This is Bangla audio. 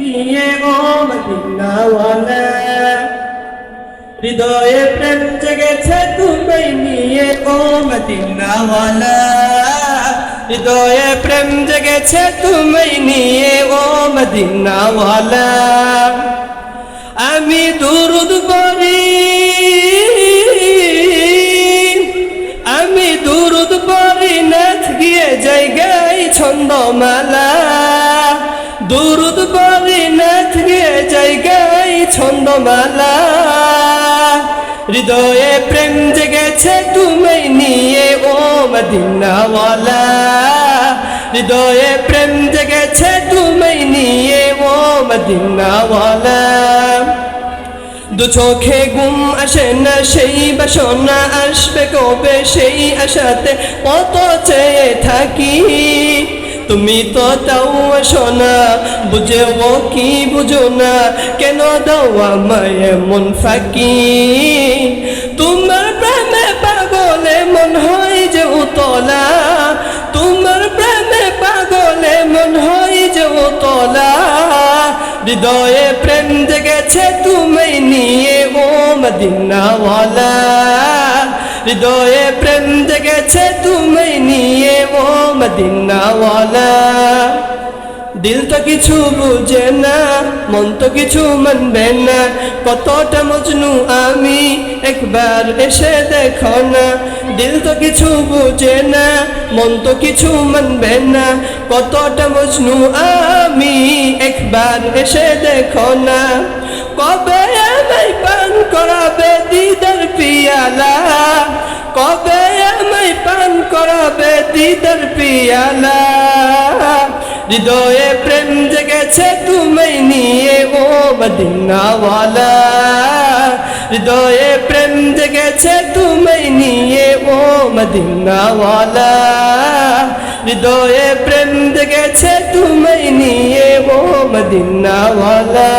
নিয়ে ও মদিনাওয়ালা হৃদয়ে প্রেম জেগেছে তুমি নিয়ে ও মদিনাওয়ালা হৃদয়ে প্রেম জেগেছে তুমি নিয়ে ও মদিনাওয়ালা আমি দুরুদ পড়ি, আমি দুরুদ পড়ি নাথ গিয়ে জায়গায় ছন্দমালা। দুরুদ পড়ি নাথ গিয়ে জায়গায় ছন্দমালা। হৃদয়ে প্রেম জেগেছে তুমি নিয়ে, ও মদিনাওয়ালা। হৃদয়ে প্রেম জেগেছে তুমি নিয়ে, ও মদিনাওয়ালা। দু চোখে ঘুম আসে না, সেই বাসনা আসবে কবে? সেই আশাতে কত চেয়ে থাকি। তুমি তো তাও আসো না বুঝে ও কি বুঝো না, কেন দাও আমায় মন ফাঁকি? তোমার প্রেমে পাগলে মন হয় যে উতলা, তোমার প্রেমে পাগলে মন হয় যে উতলা। হৃদয়ে প্রেম জেগেছে তুমি নিয়ে, ও মদিনাওয়ালা, হৃদয়ে প্রেম জেগেছে তুমি নিয়ে ও মদিনাওয়ালা। দিল তো কিছু বুঝে না, মন তো কিছু মানবে না। কতটা মজনু আমি একবার এসে দেখো না। দিল তো কিছু বুঝে না, মন তো কিছু মানবে না। কতটা মজনু আমি একবার এসে দেখো না। হৃদয়ে প্রেম জেগেছে তুমি নিয়ে, ও মদিনাওয়ালা। হৃদয়ে প্রেম জেগেছে তুমি নিয়ে, ও মদিনাওয়ালা। হৃদয়ে প্রেম জেগেছে তুমি নিয়ে, ও মদিনাওয়ালা।